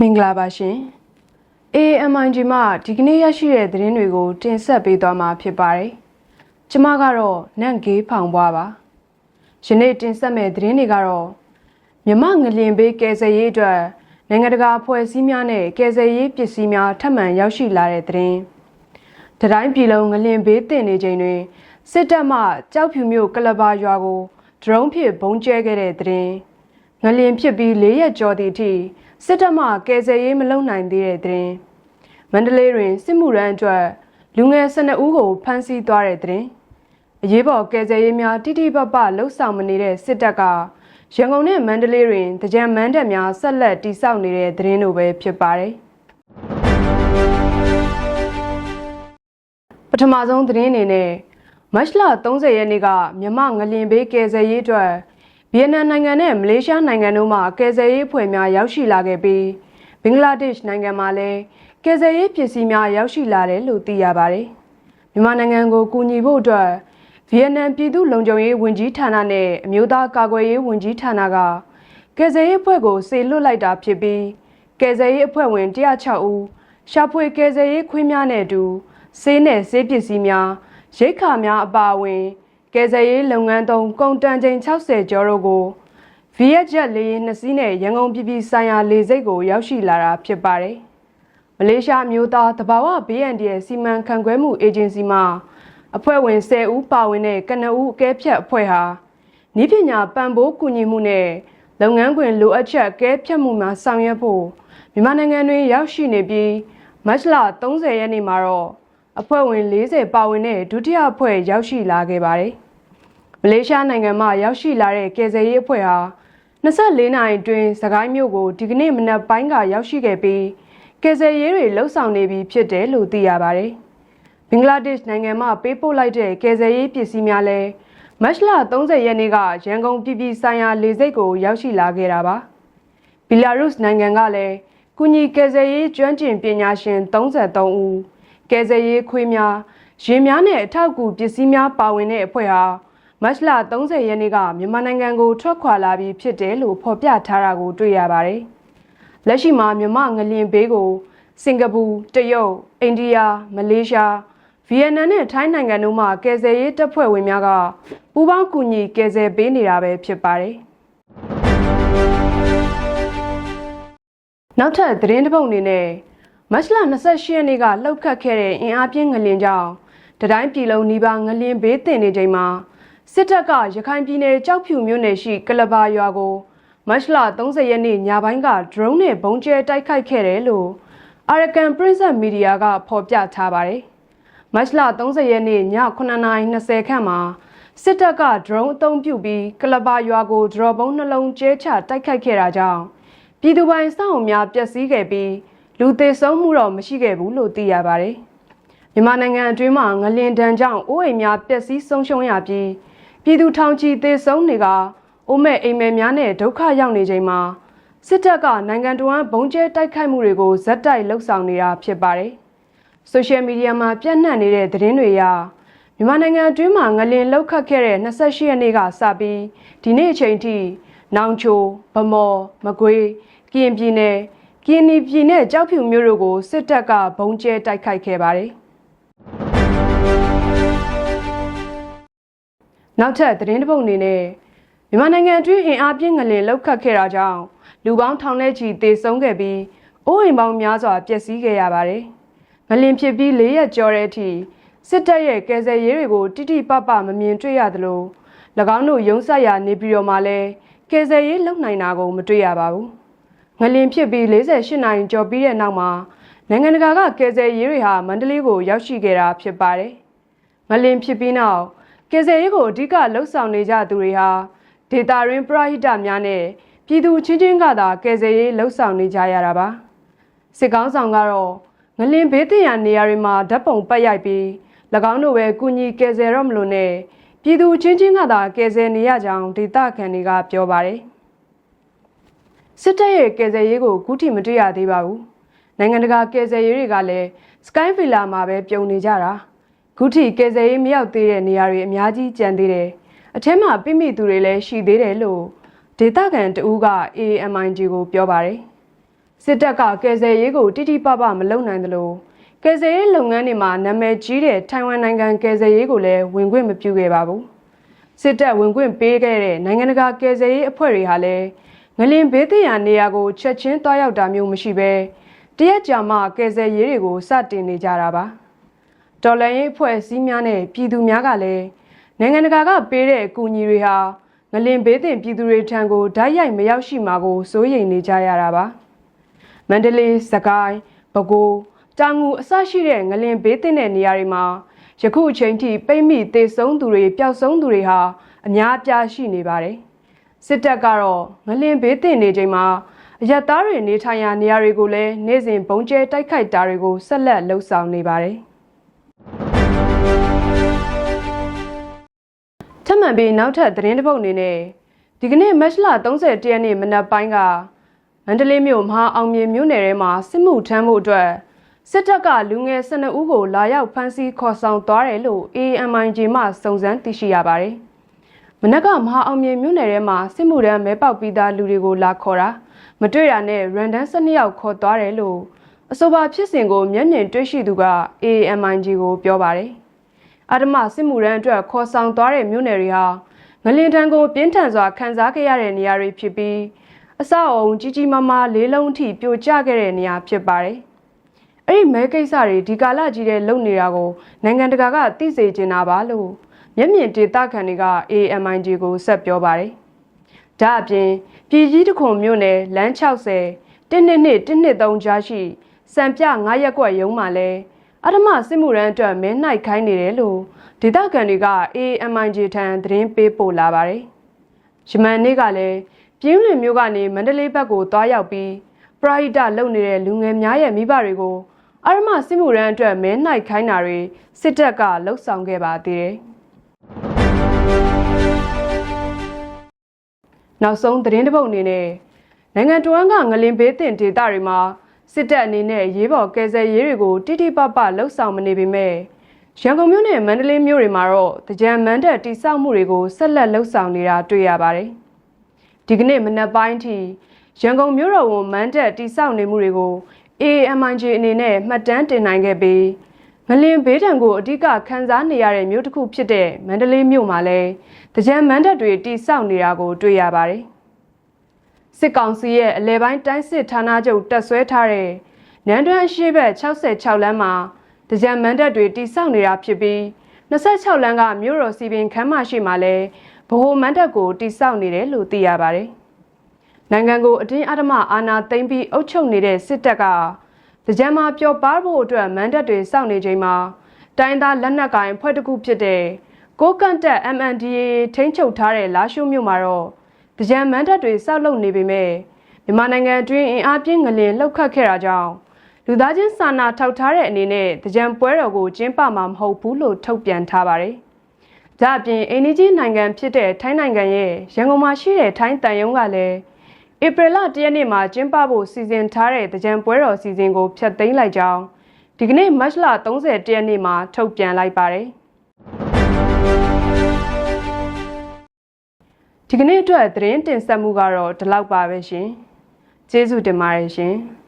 မင်္ဂလာပါရှင် AMIG မှဒီကနေ့ရရှိတဲ့သတင်းတွေကို တင်ဆက်ပေးသွားမှာဖြစ်ပါတယ်။ကျွန်မကတော့နန့်ဂေးဖောင်ပွားပါ။ယနေ့တင်ဆက်မဲ့သတင်းတွေကတော့မြမငလျင်ဘေးကယ်ဆယ်ရေးအတွက်နိုင်ငံတကာအဖွဲ့အစည်းများနဲ့ကယ်ဆယ်ရေးပစ္စည်းများထပ်မံရောက်ရှိလာတဲ့သတင်း။တတိုင်းပြည်လုံးငလျင်ဘေးတင်နေချိန်တွင်စစ်တပ်မှကြောက်ဖြူမြို့ကလဘာရွာကိုဒရုန်းဖြင့်ဘုံကျဲခဲ့တဲ့သတင်း။ငလျင်ဖြစ်ပြီး၄ရက်ကျော်သည့်အထိ စစ်တပ်မှကယ်ဆယ်ရေးမလုပ်နိုင်သေးတဲ့သတင်း။မန္တလေးတွင်စစ်မှုရန်အတွက်လူငယ်12ဦးကိုဖမ်းဆီးသွားတဲ့သတင်း။အရေးပေါ်ကယ်ဆယ်ရေးများတိတိပပလှုပ်ဆောင်မနေတဲ့စစ်တပ်ကရန်ကုန်နဲ့မန္တလေးတွင်တကြံမန်းတပ်များဆက်လက်တိစောက်နေတဲ့သတင်းတို့ပဲဖြစ်ပါတယ်။ပထမဆုံးသတင်းအနေနဲ့မတ်လ30ရက်နေ့ကမြမငလင်ဘေးကယ်ဆယ်ရေးအတွက် ဗီယက်နမ်နိုင်ငံနဲ့မလေးရှားနိုင်ငံတို့မှကယ်ဆယ်ရေးအဖွဲ့များရောက်ရှိလာခဲ့ပြီးဘင်္ဂလားဒေ့ရှ်နိုင်ငံမှာလည်းကယ်ဆယ်ရေးပစ္စည်းများရောက်ရှိလာတယ်လို့သိရပါတယ်။မြန်မာနိုင်ငံကိုကူညီဖို့အတွက်ဗီယက်နမ်ပြည်သူ့လုံခြုံရေးဝန်ကြီးဌာနနဲ့အမျိုးသားကာကွယ်ရေးဝန်ကြီးဌာနကကယ်ဆယ်ရေးအဖွဲ့ကိုစေလွှတ်လိုက်တာဖြစ်ပြီးကယ်ဆယ်ရေးအဖွဲ့ဝင်106ဦးရှာဖွေကယ်ဆယ်ရေးခွင့်များနဲ့အတူဆေးနဲ့ဆေးပစ္စည်းများရိတ်ခါများအပါအဝင် ကယ်ဆယ်ရေးလုပ်ငန်းသုံးကုန်တန်ချိန်60ကျော်တို့ကိုဗီယက်ဂျက်လေယာဉ်နှစ်စီးနဲ့ရန်ကုန်ပြည်ပြည်ဆိုင်ရာလေဆိပ်ကိုရောက်ရှိလာတာဖြစ်ပါတယ်။မလေးရှားမျိုးသားတဘာဝ BND စီမံခန့်ခွဲမှုအေဂျင်စီမှအဖွဲ့ဝင်10ဦးပါဝင်တဲ့ကနဦးအကဲဖြတ်အဖွဲ့ဟာဤပညာပံ့ပိုးကူညီမှုနဲ့လုပ်ငန်းခွင်လိုအပ်ချက်ကဲဖြတ်မှုမှာဆောင်ရွက်ဖို့မြန်မာနိုင်ငံတွင်ရောက်ရှိနေပြီးမတ်လ30ရက်နေ့မှာတော့အဖွဲ့ဝင်40ပါဝင်တဲ့ဒုတိယအဖွဲ့ရောက်ရှိလာခဲ့ပါတယ်။မ လေးရှားနိုင်ငံမှရောက်ရှိလာတဲ့ကယ်ဆယ်ရေးအဖွဲ့ဟာ24နာရီအတွင်းစကိုင်းမြို့ကိုဒီကနေ့မနက်ပိုင်းကရောက်ရှိခဲ့ပြီးကယ်ဆယ်ရေးတွေလှုပ်ဆောင်နေပြီဖြစ်တယ်လို့သိရပါတယ်။ဘင်္ဂလားဒေ့ရှ်နိုင်ငံမှပေးပို့လိုက်တဲ့ကယ်ဆယ်ရေးပစ္စည်းများလည်းမတ်လ30ရက်နေ့ကရန်ကုန်ပြည်ပြည်ဆိုင်ရာလေဆိပ်ကိုရောက်ရှိလာခဲ့တာပါ။ဘီလာရုစ်နိုင်ငံကလည်းကုညီကယ်ဆယ်ရေးကျွမ်းကျင်ပညာရှင်33ဦးကယ်ဆယ်ရေးခွေးများရင်များနဲ့အထောက်အကူပစ္စည်းများပါဝင်တဲ့အဖွဲ့ဟာ မတ်လ30ရက်နေ့ကမြန်မာနိုင်ငံကိုထွက်ခွာလာပြီးဖြစ်တယ်လို့ဖော်ပြထားတာကိုတွေ့ရပါတယ်။လက်ရှိမှာမြန်မာငလျင်ဘေးကိုစင်ကာပူ၊တရုတ်၊အိန္ဒိယ၊မလေးရှားဗီယက်နမ်နဲ့ထိုင်းနိုင်ငံတို့မှကယ်ဆယ်ရေးတပ်ဖွဲ့ဝင်များကပူးပေါင်းကူညီကယ်ဆယ်ပေးနေတာပဲဖြစ်ပါတယ်။နောက်ထပ်သတင်းတစ်ပုဒ်အနေနဲ့မတ်လ28ရက်နေ့ကလှုပ်ခတ်ခဲ့တဲ့အင်အားပြင်းငလျင်ကြောင့်တတိုင်းပြည်လုံးနီးပါးငလျင်ဘေးတင်နေချိန်မှာ စစ်တပ်ကရခိုင်ပြည်နယ်ကြောက်ဖြူမြို့နယ်ရှိကလဘာရွာကိုမတ်လ30ရက်နေ့ညပိုင်းက drone နဲ့ဘုံကျဲတိုက်ခိုက်ခဲ့တယ်လို့ Arakan Princess Media ကဖော်ပြထားပါတယ်။မတ်လ30ရက်နေ့ည9:20ခန့်မှာစစ်တပ်က drone အသုံးပြုပြီးကလဘာရွာကို drone ဘုံနှလုံးကျဲချတိုက်ခိုက်ခဲ့တာကြောင့်ပြည်သူပိုင်စောင့်များပျက်စီးခဲ့ပြီးလူသေဆုံးမှုတော့မရှိခဲ့ဘူးလို့သိရပါတယ်။မြန်မာနိုင်ငံအတွင်းမှာငလျင်ဒဏ်ကြောင့်အိုးအိမ်များပျက်စီးဆုံးရှုံးရပြီး ပြည်သူထောင်ချီသေဆုံးနေကအိုးမဲ့အိမ်မဲများနဲ့ဒုက္ခရောက်နေချိန်မှာစစ်တပ်ကနိုင်ငံတော်ဘုံကျဲတိုက်ခိုက်မှုတွေကိုဇက်တိုက်လှုပ်ဆောင်နေတာဖြစ်ပါတယ်။ဆိုရှယ်မီဒီယာမှာပြန့်နှံ့နေတဲ့သတင်းတွေအရမြန်မာနိုင်ငံအတွင်းမှာငလျင်လှုပ်ခတ်ခဲ့တဲ့28ရက်နေ့ကစပြီးဒီနေ့အချိန်ထိနောင်ချိုဗမော်မကွေးကရင်ပြည်နယ်ကင်းနီပြည်နဲ့ကြောက်ဖြူမြို့တို့ကိုစစ်တပ်ကဘုံကျဲတိုက်ခိုက်ခဲ့ပါတယ်။ နောက်ထပ်သတင်းတစ်ပုဒ်အနေနဲ့မြန်မာနိုင်ငံအတွင်းအင်အားပြင်းငလင်လောက်ခတ်ခဲ့တာကြောင့်လူပေါင်းထောင်ထဲချီသေဆုံးခဲ့ပြီးအိုးအိမ်ပေါင်းများစွာပျက်စီးခဲ့ရပါတယ်။ငလင်ဖြစ်ပြီး၄ရက်ကျော်တဲ့အထိစစ်တပ်ရဲ့ကယ်ဆယ်ရေးတွေကိုတိတိပပမမြင်တွေ့ရသလို၎င်းတို့ရုံးဆက်ရာနေပြည်တော်မှာလည်းကယ်ဆယ်ရေးလုပ်နိုင်တာကိုမတွေ့ရပါဘူး။ငလင်ဖြစ်ပြီး48နိုင်ကျော်ပြီးတဲ့နောက်မှာနိုင်ငံတကာကကယ်ဆယ်ရေးတွေဟာမန္တလေးကိုရောက်ရှိခဲ့တာဖြစ်ပါတယ်။ငလင်ဖြစ်ပြီးနောက် ကယ်ဆယ်ရေးကိုအဓိကလှုပ်ဆောင်နေကြသူတွေဟာဒေတာရင်းပရဟိတများနဲ့ပြည်သူချင်းချင်းကသာကယ်ဆယ်ရေးလှုပ်ဆောင်နေကြရတာပါ။စစ်ကောင်းဆောင်ကတော့ငလင်ဘေးတင်ရနေရာတွေမှာဓာတ်ပုံပတ်ရိုက်ပြီး၎င်းတို့ပဲကုညီကယ်ဆယ်တော့မလို့နဲ့ပြည်သူချင်းချင်းကသာကယ်ဆယ်နေရကြောင်းဒေတာခံတွေကပြောပါတယ်။စစ်တပ်ရဲ့ကယ်ဆယ်ရေးကိုခုထိမတွေ့ရသေးပါဘူးနိုင်ငံတကာကယ်ဆယ်ရေးတွေကလည်း Sky Villa မှာပဲပြုံနေကြတာ ခုထိကယ်ဆယ်ရေးမရောက်သေးတဲ့နေရာတွေအများကြီးကျန်သေးတယ်အထက်မှာပြိမိသူတွေလည်းရှိသေးတယ်လို့ဒေတာကန်တဦးက AMIG ကိုပြောပါတယ်စစ်တပ်ကကယ်ဆယ်ရေးကိုတိတိပပမလုပ်နိုင်သလိုကယ်ဆယ်ရေးလုပ်ငန်းတွေမှာနာမည်ကြီးတဲ့ထိုင်ဝမ်နိုင်ငံကယ်ဆယ်ရေးကိုလည်းဝင်ခွင့်မပြုခဲ့ပါဘူးစစ်တပ်ဝင်ခွင့်ပေးခဲ့တဲ့နိုင်ငံတကာကယ်ဆယ်ရေးအဖွဲ့တွေဟာလည်းငလင်ဘေးသရာနေရာကိုချက်ချင်းတွားရောက်တာမျိုးမရှိဘဲတရက်ကြာမှကယ်ဆယ်ရေးတွေကိုစတင်နေကြတာပါ တော်လန်ရေးအဖွဲ့အစည်းများနဲ့ပြည်သူများကလည်းနိုင်ငံတကာကပေးတဲ့အကူအညီတွေဟာငလင်ဘေးသင့်ပြည်သူတွေထံကိုဓာတ်ရိုက်မရောက်ရှိမှာကိုစိုးရိမ်နေကြရတာပါမန္တလေး၊စကိုင်း၊ပဲခူး၊တောင်ငူအစရှိတဲ့ငလင်ဘေးသင့်တဲ့နေရာတွေမှာယခုအချိန်ထိပိတ်မိသေဆုံးသူတွေပျောက်ဆုံးသူတွေဟာအများအပြားရှိနေပါတယ်။စစ်တပ်ကတော့ငလင်ဘေးသင့်နေချိန်မှာအရက်သားတွေနေထိုင်ရာနေရာတွေကိုလည်းနေ့စဉ်ဘုံကျဲတိုက်ခိုက်တာတွေကိုဆက်လက်လှုပ်ဆောင်နေပါတယ်။ ပ်မံပြီးနောက်ထပ်သတင်းတစ်ပုဒ်အနေနဲ့ဒီကနေ့မတ်လ31ရက်နေ့မနက်ပိုင်းကမန္တလေးမြို့မဟာအောင်မြေမြို့နယ်ထဲမှာစစ်မှုထမ်းဖို့အတွက်စစ်တပ်ကလူငယ်12ဦးကိုလာရောက်ဖမ်းဆီးခေါ်ဆောင်သွားတယ်လို့ AMIG မှစုံစမ်းသိရှိရပါတယ်။မနက်ကမဟာအောင်မြေမြို့နယ်ထဲမှာစစ်မှုထမ်းမဲပေါက်ပြီးသားလူတွေကိုလာခေါ်တာမတွေ့တာနဲ့ random 12ယောက်ခေါ်သွားတယ်လို့အဆိုပါဖြစ်စဉ်ကိုမျက်မြင်တွေ့ရှိသူက AMIG ကိုပြောပါတယ်။ အာဓမစစ်မှုထမ်းအတွက်ခေါ်ဆောင်သွားတဲ့မြို့နယ်တွေဟာငလင်တန်းကိုပြင်းထန်စွာခံစားခဲ့ရတဲ့နေရာတွေဖြစ်ပြီးအဆောက်အုံကြီးကြီးမားမားလေးလုံးထိပြိုကျခဲ့တဲ့နေရာဖြစ်ပါတယ်။အဲ့ဒီမဲကိစ္စတွေဒီကာလကြီးတဲ့လုံနေတာကိုနိုင်ငံတကာကသိစေချင်တာပါလို့မျက်မြင်ဒေသခံတွေက AMIG ကိုဆက်ပြောပါတယ်။ဒါအပြင်ပြည်ကြီးတခွန်မြို့နယ်လမ်း60 122 123ကြားရှိစံပြ9ရက်ကွက်ရုံးမှာလဲ အထမစစ်မှုရန်အတွက်မဲနှိုက်ခိုင်းနေတယ်လို့ဒေသခံတွေက AMIG ထံသတင်းပေးပို့လာပါတယ်။ယမန်နေ့ကလည်းပြင်းလွင်မျိုးကနေမန္တလေးဘက်ကိုသွားရောက်ပြီးပရာဟိတလုပ်နေတဲ့လူငယ်များရဲ့မိဘတွေကိုအရမစစ်မှုရန်အတွက်မဲနှိုက်ခိုင်းတာတွေစစ်တပ်ကလှုပ်ဆောင်ခဲ့ပါသေးတယ်။နောက်ဆုံးသတင်းတစ်ပုဒ်အနေနဲ့နိုင်ငံတော်ကငလင်ဘေးတင်ဒေသတွေမှာ စစ်တပ်အနေနဲ့ရေးပေါ်ကယ်ဆယ်ရေးတွေကိုတိတိပပလှုပ်ဆောင်မနေပေမဲ့ရန်ကုန်မြို့နဲ့မန္တလေးမြို့တွေမှာတော့တကြံမန်းတက်တိစောက်မှုတွေကိုဆက်လက်လှုပ်ဆောင်နေတာတွေ့ရပါတယ်။ဒီကနေ့မနက်ပိုင်းထိရန်ကုန်မြို့တော်ဝန်မန်းတက်တိစောက်နေမှုတွေကို AMIG အနေနဲ့မှတ်တမ်းတင်နိုင်ခဲ့ပြီးငလင်ဘေးဒဏ်ကိုအဓိကခံစားနေရတဲ့မြို့တစ်ခုဖြစ်တဲ့မန္တလေးမြို့မှာလည်းတကြံမန်းတက်တွေတိစောက်နေတာကိုတွေ့ရပါတယ်။ စစ်ကောင်စီရဲ့အလဲပိုင်းတိုင်းစစ်ဌာနချုပ်တက်ဆွဲထားတဲ့နန်းတွန်းအရှိဘက်66လမ်းမှာတကြံမန်းတက်တွေတိစောက်နေတာဖြစ်ပြီး26လမ်းကမြို့တော်စီပင်ခမ်းမရှိမှာလဲဗဟိုမန်းတက်ကိုတိစောက်နေတယ်လို့သိရပါတယ်။နိုင်ငံကိုအတင်းအဓမ္မအာဏာသိမ်းပြီးအုပ်ချုပ်နေတဲ့စစ်တပ်ကတကြံမှာပျော်ပါဖို့အတွက်မန်းတက်တွေစောက်နေချိန်မှာတိုင်းသားလက်နက်ကိုင်ဖွဲ့တစ်ခုဖြစ်တဲ့ကိုကန့်တက် MNDAA ထိန်းချုပ်ထားတဲ့လာရှိုးမြို့မှာတော့တ ကြံမန်းတက်တွေစောက်လုပ်နေပေမဲ့မြန်မာနိုင်ငံအတွင်းအင်အားပြင်းငလင်လှုပ်ခတ်ခဲ့တာကြောင့်လူသားချင်းစာနာထောက်ထားတဲ့အနေနဲ့တကြံပွဲတော်ကိုကျင်းပမှာမဟုတ်ဘူးလို့ထုတ်ပြန်ထားပါတယ်။ဒါအပြင်အိန္ဒိကြီးနိုင်ငံဖြစ်တဲ့ထိုင်းနိုင်ငံရဲ့ရန်ကုန်မှာရှိတဲ့ထိုင်းတန်ယုံကလည်းဧပြီလ၁ရက်နေ့မှာကျင်းပဖို့စီစဉ်ထားတဲ့တကြံပွဲတော်စီစဉ်ကိုဖျက်သိမ်းလိုက်ကြောင်းဒီကနေ့မတ်လ30ရက်နေ့မှာထုတ်ပြန်လိုက်ပါတယ်။ ဒီကနေ့အတွက်သတင်းတင်ဆက်မှုကတော့ဒီလောက်ပါပဲရှင်။ကျေးဇူးတင်ပါတယ်ရှင်။